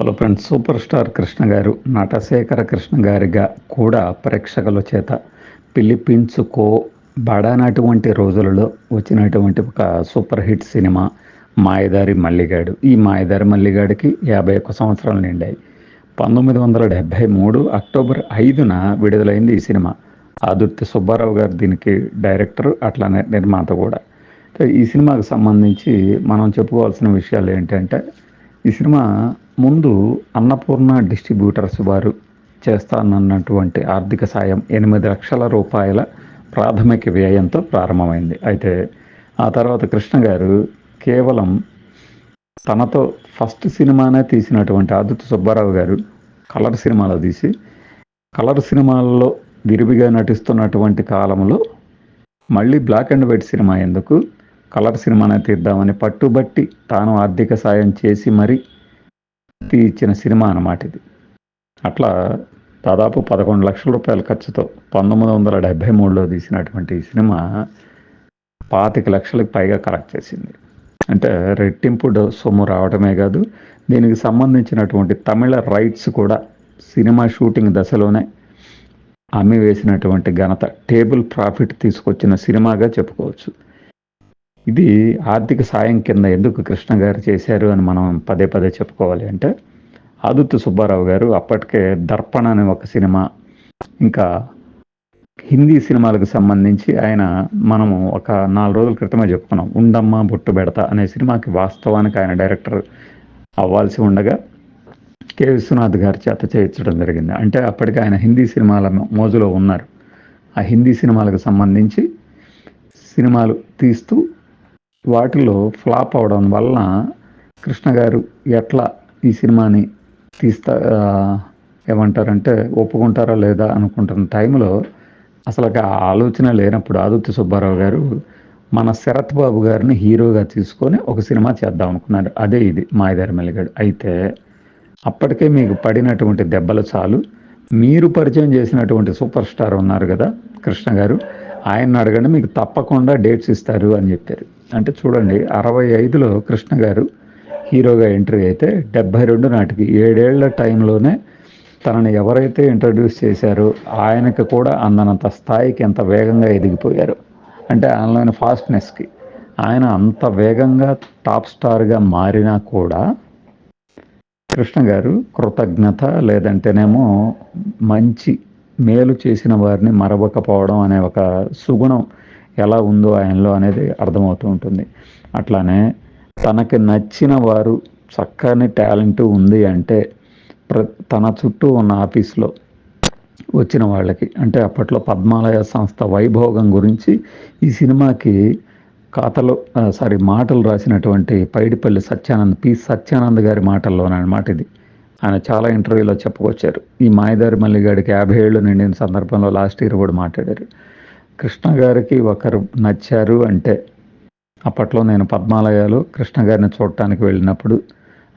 Hello friends super star Krishna garu Natasekhara Krishna గారిగా కూడా ప్రేక్షకుల చేత పిలిపించుకో బడానటువంటి రోజులలో వచ్చినటువంటి ఒక సూపర్ హిట్ సినిమా మాయదారి మల్లిగాడు. ఈ మాయదారి మల్లిగాడికి యాభై ఒక్క సంవత్సరాలు నిండాయి. పంతొమ్మిది వందల డెబ్భై మూడు అక్టోబర్ ఐదున విడుదలైంది ఈ సినిమా. ఆదుర్తి సుబ్బారావు గారు దీనికి డైరెక్టర్ అట్లానే నిర్మాత కూడా. సో ఈ సినిమాకు సంబంధించి మనం చెప్పుకోవాల్సిన విషయాలు ఏంటంటే ఈ సినిమా ముందు అన్నపూర్ణ డిస్ట్రిబ్యూటర్స్ వారు చేస్తానన్నటువంటి ఆర్థిక సాయం ఎనిమిది లక్షల రూపాయల ప్రాథమిక వ్యయంతో ప్రారంభమైంది. అయితే ఆ తర్వాత కృష్ణ గారు కేవలం తనతో ఫస్ట్ సినిమానే తీసినటువంటి ఆదిత్య సుబ్బారావు గారు కలర్ సినిమాలో తీసి కలర్ సినిమాల్లో విరివిగా నటిస్తున్నటువంటి కాలంలో మళ్ళీ బ్లాక్ అండ్ వైట్ సినిమా ఎందుకు కలర్ సినిమానే తీద్దామని పట్టుబట్టి తాను ఆర్థిక సాయం చేసి మరీ తీర్చిన సినిమా అన్నమాట ఇది. అట్లా దాదాపు పదకొండు లక్షల రూపాయల ఖర్చుతో పంతొమ్మిది వందల డెబ్భై మూడులో తీసినటువంటి ఈ సినిమా పాతిక లక్షలకు పైగా కలెక్ట్ చేసింది. అంటే రెట్టింపు సొమ్ము రావటమే కాదు దీనికి సంబంధించినటువంటి తమిళ రైట్స్ కూడా సినిమా షూటింగ్ దశలోనే అమ్మి వేసినటువంటి ఘనత టేబుల్ ప్రాఫిట్ తీసుకొచ్చిన సినిమాగా చెప్పుకోవచ్చు. ఇది ఆర్థిక సాయం కింద ఎందుకు కృష్ణ గారు చేశారు అని మనం పదే పదే చెప్పుకోవాలి అంటే ఆదుత్తు సుబ్బారావు గారు అప్పటికే దర్పణ అనే ఒక సినిమా ఇంకా హిందీ సినిమాలకు సంబంధించి ఆయన మనము ఒక నాలుగు రోజుల క్రితమే చెప్పుకున్నాం ఉండమ్మ బొట్టు బెడత అనే సినిమాకి వాస్తవానికి ఆయన డైరెక్టర్ అవ్వాల్సి ఉండగా కె. విశ్వనాథ్ గారి చేత చేయించడం జరిగింది. అంటే అప్పటికి ఆయన హిందీ సినిమాల మోజులో ఉన్నారు. ఆ హిందీ సినిమాలకు సంబంధించి సినిమాలు తీస్తూ వాటిలో ఫ్లాప్ అవడం వలన కృష్ణ గారు ఎట్లా ఈ సినిమాని తీస్తా ఏమంటారంటే ఒప్పుకుంటారా లేదా అనుకుంటున్న టైంలో అసలు ఆ ఆలోచన లేనప్పుడు ఆదిత్య సుబ్బారావు గారు మన శరత్ బాబు గారిని హీరోగా తీసుకొని ఒక సినిమా చేద్దాం అనుకున్నారు. అదే ఇది మాయదారి మెలిగాడు అయితే అప్పటికే మీకు పడినటువంటి దెబ్బలు చాలు. మీరు పరిచయం చేసినటువంటి సూపర్ స్టార్ ఉన్నారు కదా కృష్ణ గారు. ఆయన అడగండి మీకు తప్పకుండా డేట్స్ ఇస్తారు అని చెప్పారు. అంటే చూడండి అరవై ఐదులో కృష్ణ గారు హీరోగా ఎంట్రీ అయితే డెబ్బై రెండు నాటికి ఏడేళ్ళ టైంలోనే తనని ఎవరైతే ఇంట్రడ్యూస్ చేశారో ఆయనకు కూడా అందనంత స్థాయికి ఎంత వేగంగా ఎదిగిపోయారు. అంటే ఆయనలోని ఫాస్ట్నెస్కి ఆయన అంత వేగంగా టాప్ స్టార్గా మారినా కూడా కృష్ణ గారు కృతజ్ఞత లేదంటేనేమో మంచి మేలు చేసిన వారిని మరవకపోవడం అనే ఒక సుగుణం ఎలా ఉందో ఆయనలో అనేది అర్థమవుతూ ఉంటుంది. అట్లానే తనకి నచ్చిన వారు చక్కని టాలెంట్ ఉంది అంటే ప్ర తన చుట్టూ ఉన్న ఆఫీస్లో వచ్చిన వాళ్ళకి అంటే అప్పట్లో పద్మాలయ సంస్థ వైభోగం గురించి ఈ సినిమాకి కథలు సారీ మాటలు రాసినటువంటి పైడిపల్లి సత్యానంద్ పి సత్యానంద్ గారి మాటల్లోనమాట ఇది. ఆయన చాలా ఇంటర్వ్యూలో చెప్పుకొచ్చారు. ఈ మాయదారి మల్లిగాడికి యాభై ఏళ్ళు నిండిన సందర్భంలో లాస్ట్ ఇయర్ కూడా మాట్లాడారు. కృష్ణ గారికి ఒకరు నచ్చారు అంటే అప్పట్లో నేను పద్మాలయాలు కృష్ణ గారిని చూడటానికి వెళ్ళినప్పుడు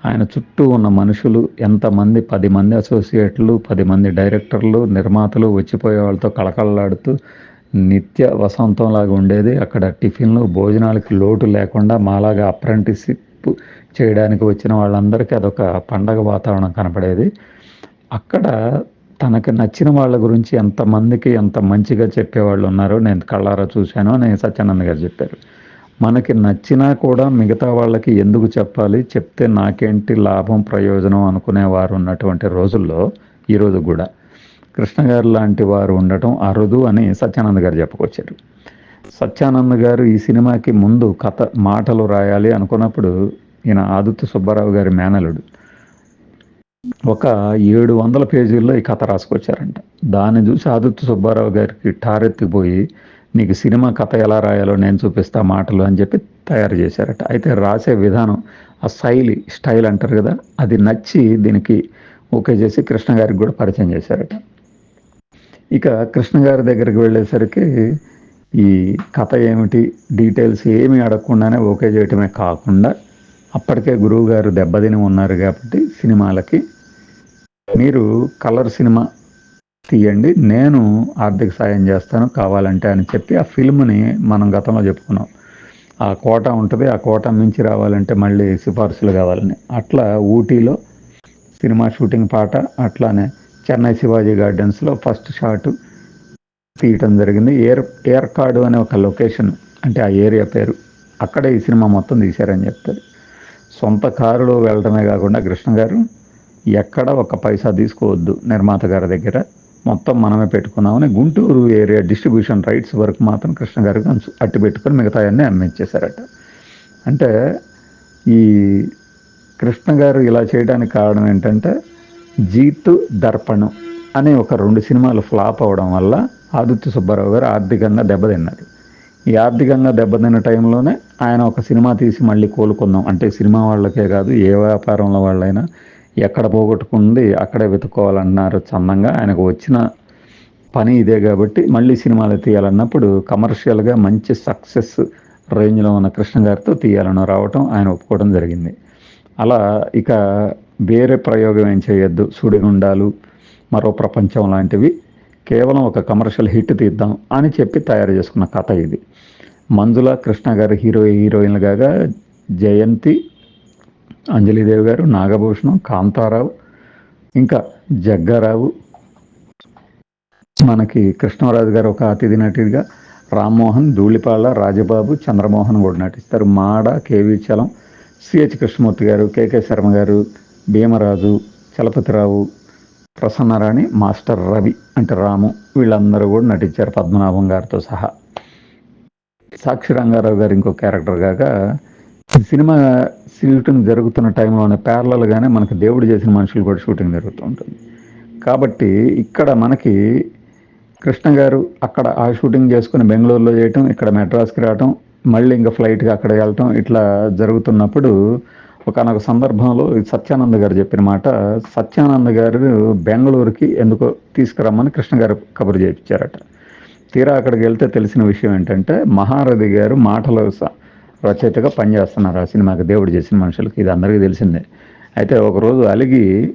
ఆయన చుట్టూ ఉన్న మనుషులు ఎంతమంది పది మంది అసోసియేట్లు పది మంది డైరెక్టర్లు నిర్మాతలు వచ్చిపోయే వాళ్ళతో కళకళలాడుతూ నిత్య వసంతంలాగా ఉండేది. అక్కడ టిఫిన్లు భోజనాలకి లోటు లేకుండా మాలాగా అప్రెంటిస్షిప్ చేయడానికి వచ్చిన వాళ్ళందరికీ అదొక పండగ వాతావరణం కనపడేది. అక్కడ తనకు నచ్చిన వాళ్ళ గురించి ఎంతమందికి ఎంత మంచిగా చెప్పేవాళ్ళు ఉన్నారో నేను కళ్ళారా చూశాను అని సత్యానంద గారు చెప్పారు. మనకి నచ్చినా కూడా మిగతా వాళ్ళకి ఎందుకు చెప్పాలి? చెప్తే నాకేంటి లాభం ప్రయోజనం అనుకునేవారు ఉన్నటువంటి రోజుల్లో ఈరోజు కూడా కృష్ణ గారు లాంటి వారు ఉండటం అరుదు అని సత్యానంద గారు చెప్పుకొచ్చారు. సత్యానంద్ గారు ఈ సినిమాకి ముందు కథ మాటలు రాయాలి అనుకున్నప్పుడు ఈయన ఆదిత్య సుబ్బారావు గారి మేనలుడు ఒక ఏడు వందల పేజీల్లో ఈ కథ రాసుకొచ్చారంట. దాన్ని చూసి ఆదిత్య సుబ్బారావు గారికి టారెత్తిపోయి నీకు సినిమా కథ ఎలా రాయాలో నేను చూపిస్తా మాటలు అని చెప్పి తయారు చేశారట. అయితే రాసే విధానం ఆ శైలి స్టైల్ అంటారు కదా అది నచ్చి దీనికి ఓకే చేసి కృష్ణ గారికి కూడా పరిచయం చేశారట. ఇక కృష్ణ గారి దగ్గరికి వెళ్ళేసరికి ఈ కథ ఏమిటి డీటెయిల్స్ ఏమీ అడగకుండానే ఓకే చేయటమే కాకుండా అప్పటికే గురువు గారు దెబ్బతిని ఉన్నారు కాబట్టి సినిమాలకి. మీరు కలర్ సినిమా తీయండి. నేను ఆర్థిక సాయం చేస్తాను కావాలంటే అని చెప్పి ఆ ఫిల్మ్ని మనం గతంలో చెప్పుకున్నాం. ఆ కోట ఉంటుంది. ఆ కోట మించి రావాలంటే మళ్ళీ సిఫార్సులు కావాలని. అట్లా ఊటీలో సినిమా షూటింగ్ పాట అట్లానే చెన్నై శివాజీ గార్డెన్స్లో ఫస్ట్ షాట్ తీయటం జరిగింది. ఏర్ ఏర్కాడు అనే ఒక లొకేషన్ అంటే ఆ ఏరియా పేరు అక్కడే ఈ సినిమా మొత్తం తీశారని చెప్తారు. సొంత కారులో వెళ్ళడమే కాకుండా కృష్ణ గారు ఎక్కడ ఒక పైసా తీసుకోవద్దు నిర్మాత గారి దగ్గర మొత్తం మనమే పెట్టుకున్నామని గుంటూరు ఏరియా డిస్ట్రిబ్యూషన్ రైట్స్ వరకు మాత్రం కృష్ణ గారికి అట్టు అట్టి పెట్టుకొని మిగతా అన్నీ అమ్మించేశారట. అంటే ఈ కృష్ణ గారు ఇలా చేయడానికి కారణం ఏంటంటే జీతు దర్పణం అనే ఒక రెండు సినిమాలు ఫ్లాప్ అవడం వల్ల ఆదిత్య సుబ్బారావు గారు ఆర్థికంగా దెబ్బతిన్నారు. ఈ ఆర్థికంగా దెబ్బతిన్న టైంలోనే ఆయన ఒక సినిమా తీసి మళ్ళీ కోలుకుందాం. అంటే సినిమా వాళ్ళకే కాదు ఏ వ్యాపారంలో వాళ్ళైనా ఎక్కడ పోగొట్టుకుంది అక్కడే వెతుక్కోవాలన్నారు చందంగా. ఆయనకు వచ్చిన పని ఇదే కాబట్టి మళ్ళీ సినిమాలు తీయాలన్నప్పుడు కమర్షియల్గా మంచి సక్సెస్ రేంజ్లో ఉన్న కృష్ణ గారితో తీయాలని రావటం ఆయన ఒప్పుకోవడం జరిగింది. అలా ఇక వేరే ప్రయోగం ఏం చేయొద్దు. సుడిగుండాలు మరో ప్రపంచం లాంటివి. కేవలం ఒక కమర్షియల్ హిట్ తీద్దాం అని చెప్పి తయారు చేసుకున్న కథ ఇది. మంజుల కృష్ణ గారు హీరో హీరోయిన్లుగా జయంతి అంజలిదేవి గారు నాగభూషణం కాంతారావు ఇంకా జగ్గారావు. మనకి కృష్ణరాజు గారు ఒక అతిథి నటుడిగా రామ్మోహన్ ధూళిపాళ్ళ రాజబాబు చంద్రమోహన్ కూడా నటిస్తారు. Mada K V Chalam CH Krishnamurthy garu K K Sharma garu Bheemaraju Chalapathirao Prasannarani master Ravi అంటే రాము వీళ్ళందరూ కూడా నటించారు పద్మనాభం గారితో సహా. సాక్షి రంగారావు గారు ఇంకో క్యారెక్టర్ కాగా సినిమా షూటింగ్ జరుగుతున్న టైంలోనే ప్యారలల్గానే మనకి దేవుడు చేసిన మనుషులు కూడా షూటింగ్ జరుగుతూ ఉంటుంది. కాబట్టి ఇక్కడ మనకి కృష్ణ గారు అక్కడ ఆ షూటింగ్ చేసుకుని బెంగళూరులో చేయటం ఇక్కడ మెడ్రాస్కి రావటం మళ్ళీ ఇంకా ఫ్లైట్కి అక్కడ వెళ్ళటం ఇట్లా జరుగుతున్నప్పుడు ఒకనొక సందర్భంలో సత్యానంద సత్యానంద్ గారు చెప్పిన మాట సత్యానంద్ గారు బెంగళూరుకి ఎందుకో తీసుకురమ్మని కృష్ణ గారు కబురు చేయించారట తీరా అక్కడికి వెళ్తే తెలిసిన విషయం ఏంటంటే మహారథి గారు మాటల స- రచయితగా పనిచేస్తున్నారు. ఆ సినిమాకి దేవుడు చేసిన మనుషులకి ఇది అందరికీ తెలిసిందే. అయితే ఒకరోజు అలిగి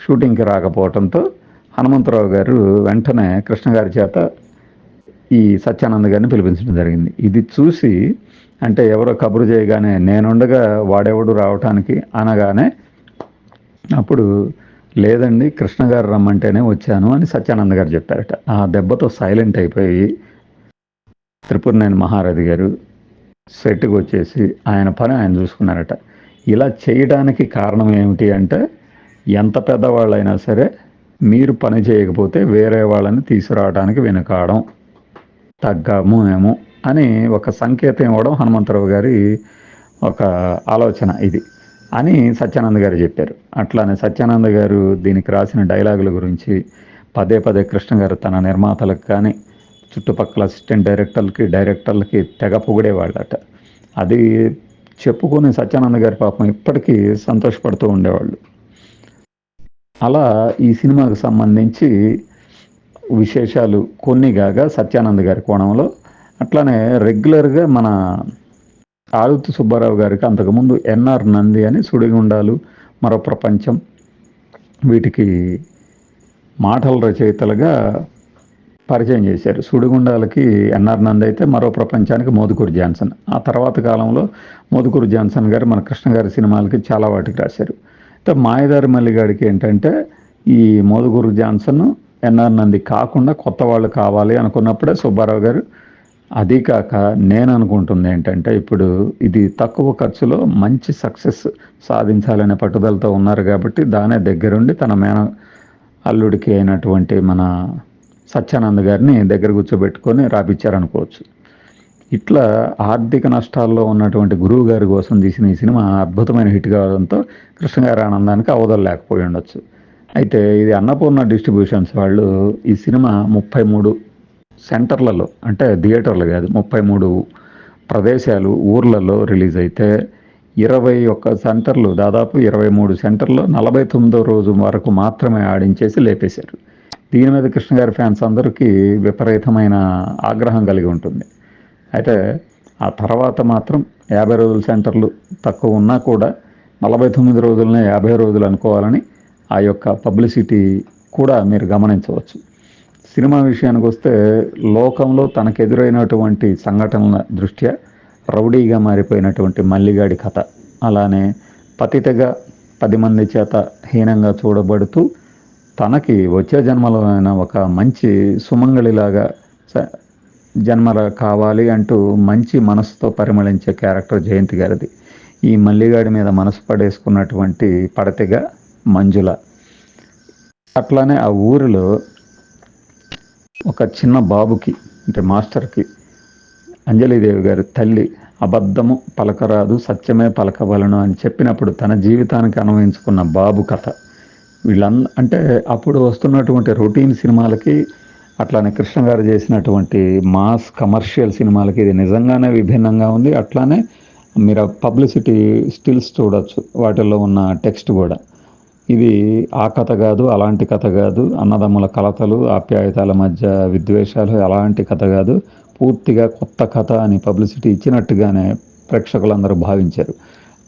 షూటింగ్కి రాకపోవడంతో హనుమంతరావు గారు వెంటనే కృష్ణ గారి చేత ఈ సత్యానంద్ గారిని పిలిపించడం జరిగింది. ఇది చూసి అంటే ఎవరో కబురు చేయగానే నేనుండగా వాడెవడు రావటానికి అనగానే అప్పుడు లేదండి కృష్ణ గారు రమ్మంటేనే వచ్చాను అని సత్యానంద గారు చెప్పారట. ఆ దెబ్బతో సైలెంట్ అయిపోయి త్రిపురనేని మహారథి గారు సెట్కి వచ్చేసి ఆయన పని ఆయన చూసుకున్నారట. ఇలా చేయడానికి కారణం ఏమిటి అంటే ఎంత పెద్దవాళ్ళైనా సరే మీరు పని చేయకపోతే వేరే వాళ్ళని తీసుకురావడానికి వెనుకాడం తగ్గాము ఏమో అని ఒక సంకేతం ఇవ్వడం హనుమంతరావు గారి ఒక ఆలోచన ఇది. అని సత్యానంద్ గారు చెప్పారు. అట్లానే సత్యానంద్ గారు దీనికి రాసిన డైలాగుల గురించి పదే పదే కృష్ణ గారు తన నిర్మాతలకు కానీ చుట్టుపక్కల అసిస్టెంట్ డైరెక్టర్లకి డైరెక్టర్లకి తెగ పొగిడేవాళ్ళట. అది చెప్పుకొని సత్యానంద్ గారి పాపం ఇప్పటికీ సంతోషపడుతూ ఉండేవాళ్ళు. అలా ఈ సినిమాకు సంబంధించి విశేషాలు కొన్ని కాగా సత్యానంద్ గారి కోణంలో అట్లానే రెగ్యులర్గా మన ఆదిత్య సుబ్బారావు గారికి అంతకుముందు ఎన్ఆర్ నంది అని సుడిగుండాలు మరో ప్రపంచం వీటికి మాటల రచయితలుగా పరిచయం చేశారు. సుడిగుండాలకి ఎన్ఆర్ నంది అయితే మరో ప్రపంచానికి మోదుకూరు జాన్సన్. ఆ తర్వాత కాలంలో మోదుకూరు జాన్సన్ గారు మన కృష్ణ గారి సినిమాలకి చాలా వాటికి రాశారు. అయితే మాయదారి మల్లిగాడికి ఏంటంటే ఈ మోదుకూరు జాన్సన్ ఎన్ఆర్ నంది కాకుండా కొత్త వాళ్ళు కావాలి అనుకున్నప్పుడే సుబ్బారావు గారు అది కాక నేను అనుకుంటుంది ఏంటంటే ఇప్పుడు ఇది తక్కువ ఖర్చులో మంచి సక్సెస్ సాధించాలనే పట్టుదలతో ఉన్నారు కాబట్టి దానే దగ్గరుండి తన మేన అల్లుడికి అయినటువంటి మన సత్యానంద్ గారిని దగ్గర కూర్చోబెట్టుకొని రాపిచ్చారనుకోవచ్చు. ఇట్లా ఆర్థిక నష్టాల్లో ఉన్నటువంటి గురువు గారి కోసం తీసిన ఈ సినిమా అద్భుతమైన హిట్ కావడంతో కృష్ణగారి ఆనందానికి అవధులు లేకపోయి ఉండొచ్చు. అయితే ఇది అన్నపూర్ణ డిస్ట్రిబ్యూషన్స్ వాళ్ళు ఈ సినిమా ముప్పై మూడు సెంటర్లలో అంటే థియేటర్లు కాదు ముప్పై మూడు ప్రదేశాలు ఊర్లలో రిలీజ్ అయితే ఇరవై ఒక్క సెంటర్లు దాదాపు ఇరవై మూడు సెంటర్లో నలభై తొమ్మిదో రోజు వరకు మాత్రమే ఆడించేసి లేపేశారు. దీని మీద కృష్ణ గారి ఫ్యాన్స్ అందరికీ విపరీతమైన ఆగ్రహం కలిగి ఉంటుంది. అయితే ఆ తర్వాత మాత్రం యాభై రోజుల సెంటర్లు తక్కువ ఉన్నా కూడా నలభై తొమ్మిది రోజులనే యాభై రోజులు అనుకోవాలని ఆ యొక్క పబ్లిసిటీ కూడా మీరు గమనించవచ్చు. సినిమా విషయానికి వస్తే లోకంలో తనకెదురైనటువంటి సంఘటనల దృష్ట్యా రౌడీగా మారిపోయినటువంటి మల్లిగాడి కథ. అలానే పతితగా పది మంది చేత హీనంగా చూడబడుతూ తనకి వచ్చే జన్మలో అయిన ఒక మంచి సుమంగళిలాగా జన్మల కావాలి అంటూ మంచి మనసుతో పరిమళించే క్యారెక్టర్ జయంతి గారిది. ఈ మల్లిగాడి మీద మనసు పడేసుకున్నటువంటి పడతిగా మంజుల. అట్లానే ఆ ఊరిలో ఒక చిన్న బాబుకి అంటే మాస్టర్కి అంజలిదేవి గారి తల్లి అబద్ధము పలకరాదు సత్యమే పలకవలను అని చెప్పినప్పుడు తన జీవితానికి అనువయించుకున్న బాబు కథ. వీళ్ళంద అంటే అప్పుడు వస్తున్నటువంటి రొటీన్ సినిమాలకి అట్లానే కృష్ణ గారు చేసినటువంటి మాస్ కమర్షియల్ సినిమాలకి ఇది నిజంగానే విభిన్నంగా ఉంది. అట్లానే మీరు పబ్లిసిటీ స్టిల్స్ చూడొచ్చు. వాటిల్లో ఉన్న టెక్స్ట్ కూడా. ఇది ఆ కథ కాదు అలాంటి కథ కాదు. అన్నదమ్ముల కలతలు ఆప్యాయతల మధ్య విద్వేషాలు అలాంటి కథ కాదు. పూర్తిగా కొత్త కథ అని పబ్లిసిటీ ఇచ్చినట్టుగానే ప్రేక్షకులందరూ భావించారు.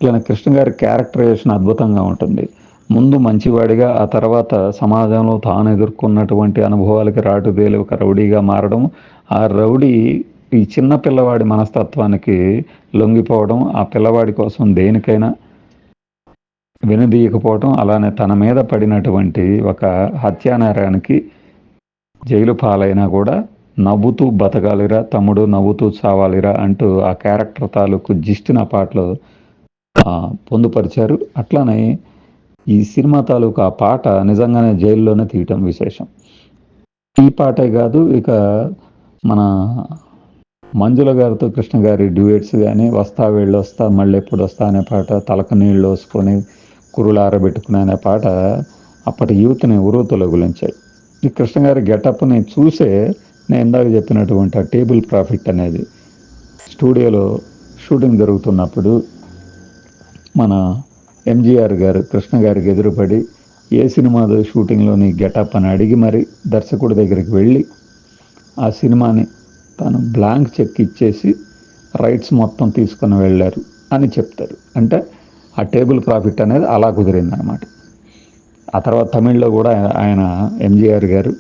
ఇట్లా కృష్ణ గారి క్యారెక్టరైజేషన్ అద్భుతంగా ఉంటుంది. ముందు మంచివాడిగా ఆ తర్వాత సమాజంలో తాను ఎదుర్కొన్నటువంటి అనుభవాలకి రాటుదేలి ఒక రౌడీగా మారడం. ఆ రౌడీ ఈ చిన్న పిల్లవాడి మనస్తత్వానికి లొంగిపోవడం ఆ పిల్లవాడి కోసం దేనికైనా వినదీయకపోవటం అలానే తన మీద పడినటువంటి ఒక హత్యానేరానికి జైలు పాలైనా కూడా నవ్వుతూ బతకాలిరా తమ్ముడు నవ్వుతూ చావాలిరా అంటూ ఆ క్యారెక్టర్ తాలూకు జిస్టిన పాటలు పొందుపరిచారు. అట్లానే ఈ సినిమా తాలూకు ఆ పాట నిజంగానే జైల్లోనే తీయటం విశేషం. ఈ పాటే కాదు ఇక మన మంజుల గారితో కృష్ణ గారి డ్యూయట్స్ కానీ వస్తా వెళ్ళొస్తా మళ్ళీ ఎప్పుడు వస్తా అనే పాట తలకు నీళ్ళు వేసుకొని కురులు అనే పాట అప్పటి యూత్ని ఉరుతులో గురించాయి ఈ కృష్ణ గారి గెటప్ని చూసే నేను ఇందాక చెప్పినటువంటి ఆ టేబుల్ ప్రాఫిట్ అనేది స్టూడియోలో షూటింగ్ జరుగుతున్నప్పుడు మన ఎంజీఆర్ గారు కృష్ణ గారికి ఎదురుపడి ఏ సినిమాదో షూటింగ్లోని గెటప్ అని అడిగి మరి దర్శకుడి దగ్గరికి వెళ్ళి ఆ సినిమాని తను బ్లాంక్ చెక్ ఇచ్చేసి రైట్స్ మొత్తం తీసుకొని వెళ్ళారు అని చెప్తారు. అంటే ఆ టేబుల్ ప్రాఫిట్ అనేది అలా కుదిరింది అనమాట ఆ తర్వాత తమిళ్ళో కూడా ఆయన ఎంజీఆర్ గారు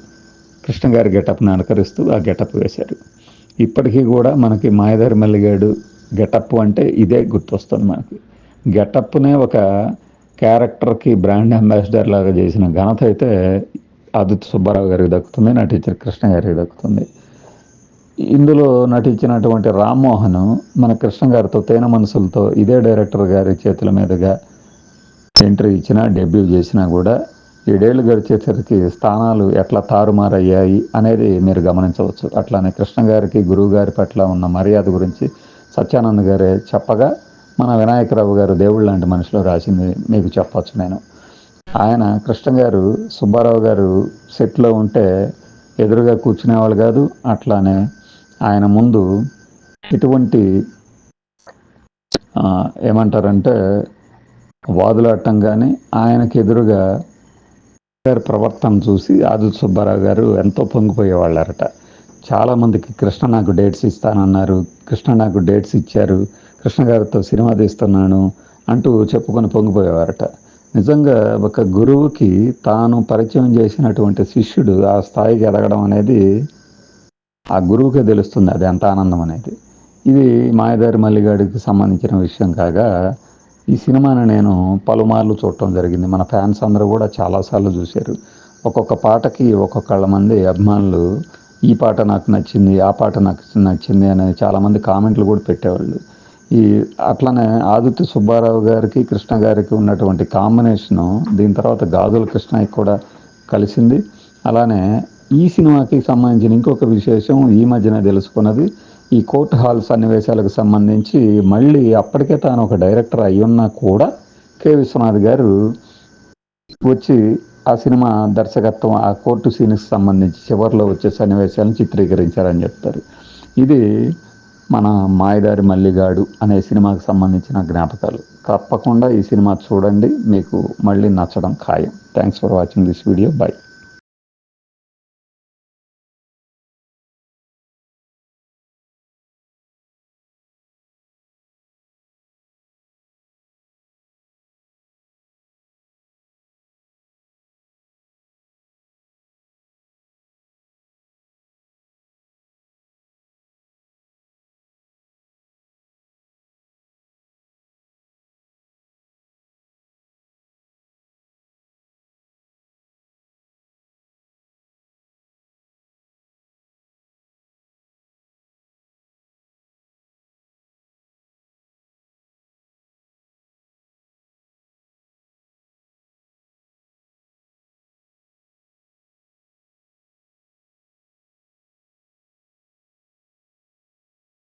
కృష్ణ గారి గెటప్ని అనుకరిస్తూ ఆ గెటప్ వేశారు. ఇప్పటికీ కూడా మనకి మాయదారి మల్లిగాడు గెటప్ అంటే ఇదే గుర్తొస్తుంది మనకి. గెటప్నే ఒక క్యారెక్టర్కి బ్రాండ్ అంబాసిడర్ లాగా చేసిన ఘనత అయితే ఆదిత్య సుబ్బారావు గారికి దక్కుతుంది నటించిన కృష్ణ గారికి దక్కుతుంది. ఇందులో నటించినటువంటి రామ్మోహన్ మన కృష్ణ గారితో తేన మనసులతో ఇదే డైరెక్టర్ గారి చేతుల మీదుగా ఎంట్రీ ఇచ్చినా డెబ్యూ చేసినా కూడా ఏడేళ్ళు గడిచేసరికి స్థానాలు ఎట్లా తారుమారయ్యాయి అనేది మీరు గమనించవచ్చు. అట్లానే కృష్ణ గారికి గురువు గారి పట్ల ఉన్న మర్యాద గురించి సత్యానంద్ గారే చెప్పగా మన వినాయకరావు గారు దేవుడు లాంటి మనిషిలో రాసింది మీకు చెప్పవచ్చు నేను. ఆయన కృష్ణ గారు సుబ్బారావు గారు సెట్లో ఉంటే ఎదురుగా కూర్చునేవాళ్ళు కాదు అట్లానే ఆయన ముందు ఇటువంటి ఏమంటారంటే వాదులాడటం కానీ ఆయనకి ఎదురుగా గారి ప్రవర్తన చూసి ఆదు సుబ్బారావు గారు ఎంతో పొంగిపోయేవాళ్ళారట. చాలామందికి కృష్ణ నాకు డేట్స్ ఇస్తానన్నారు కృష్ణ నాకు డేట్స్ ఇచ్చారు కృష్ణ గారితో సినిమా తీస్తున్నాను అంటూ చెప్పుకొని పొంగిపోయేవారట. నిజంగా ఒక గురువుకి తాను పరిచయం చేసినటువంటి శిష్యుడు ఆ స్థాయికి ఎదగడం అనేది ఆ గురువుకే తెలుస్తుంది అది ఎంత ఆనందం అనేది. ఇది మాయదారి మల్లిగాడికి సంబంధించిన విషయం కాగా ఈ సినిమాని నేను పలుమార్లు చూడటం జరిగింది. మన ఫ్యాన్స్ అందరూ కూడా చాలాసార్లు చూశారు. ఒక్కొక్క పాటకి ఒక్కొక్కళ్ళ మంది అభిమానులు ఈ పాట నాకు నచ్చింది ఆ పాట నాకు నచ్చింది అని చాలామంది కామెంట్లు కూడా పెట్టేవాళ్ళు. ఈ అట్లనే ఆదిత్య సుబ్బారావు గారికి కృష్ణ గారికి ఉన్నటువంటి కాంబినేషను దీని తర్వాత గాజుల కృష్ణకి కూడా కలిసింది. అలానే ఈ సినిమాకి సంబంధించిన ఇంకొక విశేషం ఈ మధ్యన తెలుసుకున్నది ఈ కోర్ట్ హాల్ సన్నివేశాలకు సంబంధించి మళ్ళీ అప్పటికే తాను ఒక డైరెక్టర్ అయ్యున్నా కూడా కె. విశ్వనాథ్ గారు వచ్చి ఆ సినిమా దర్శకత్వం ఆ కోర్టు సీన్కి సంబంధించి చివరిలో వచ్చే సన్నివేశాలను చిత్రీకరించారని చెప్తారు. ఇది మన మాయదారి మల్లిగాడు అనే సినిమాకి సంబంధించిన జ్ఞాపకాలు. తప్పకుండా ఈ సినిమా చూడండి మీకు మళ్ళీ నచ్చడం ఖాయం. Thanks for watching this video bye